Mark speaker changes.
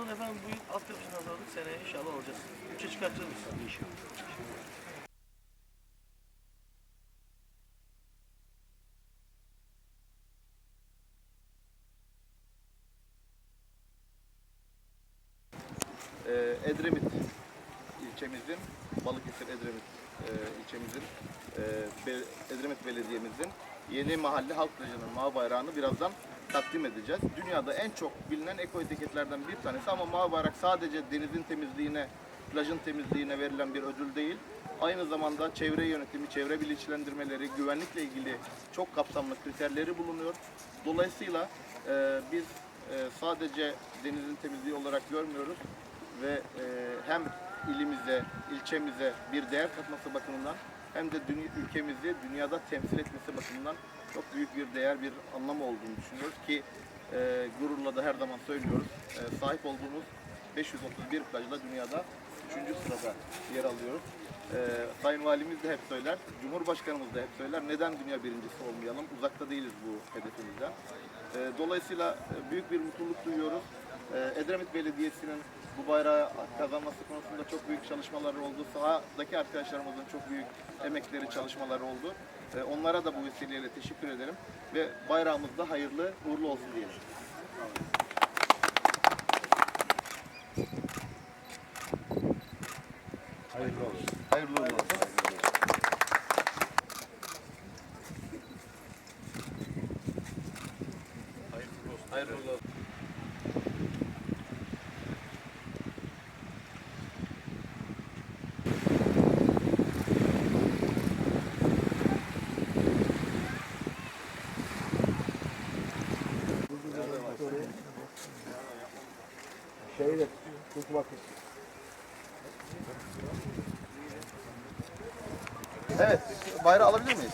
Speaker 1: zaman efendim bu yıl altyapısını hazırladık. Seneye inşallah alacağız. Üçe çıkartacağız biz. İnşallah.
Speaker 2: Ee, Edremit ilçemizin, Balıkesir Edremit e, ilçemizin, e, Edremit Belediye'mizin yeni mahalle halk plajının mavi bayrağını birazdan takdim edeceğiz. Dünyada en çok bilinen eko etiketlerden bir tanesi ama mavi bayrak sadece denizin temizliğine, plajın temizliğine verilen bir ödül değil. Aynı zamanda çevre yönetimi, çevre bilinçlendirmeleri, güvenlikle ilgili çok kapsamlı kriterleri bulunuyor. Dolayısıyla e, biz e, sadece denizin temizliği olarak görmüyoruz ve e, hem ilimize, ilçemize bir değer katması bakımından hem de dünya, ülkemizi dünyada temsil etmesi bakımından çok büyük bir değer, bir anlamı olduğunu düşünüyoruz ki e, gururla da her zaman söylüyoruz. E, sahip olduğumuz 531 plajla dünyada 3. sırada yer alıyoruz. E, Sayın Valimiz de hep söyler, Cumhurbaşkanımız da hep söyler neden dünya birincisi olmayalım, uzakta değiliz bu hedefimizden. E, dolayısıyla büyük bir mutluluk duyuyoruz. E, Edremit Belediyesi'nin bu bayrağı kazanması konusunda çok büyük çalışmaları oldu. Sahadaki arkadaşlarımızın çok büyük emekleri, çalışmaları oldu. Onlara da bu vesileyle teşekkür ederim. Ve bayrağımız da hayırlı, uğurlu olsun diyelim.
Speaker 3: Hayırlı olsun.
Speaker 2: Hayırlı uğurlu olsun. Hayırlı uğurlu olsun.
Speaker 3: Şeyle tutmak için.
Speaker 2: Evet, bayrağı alabilir miyiz?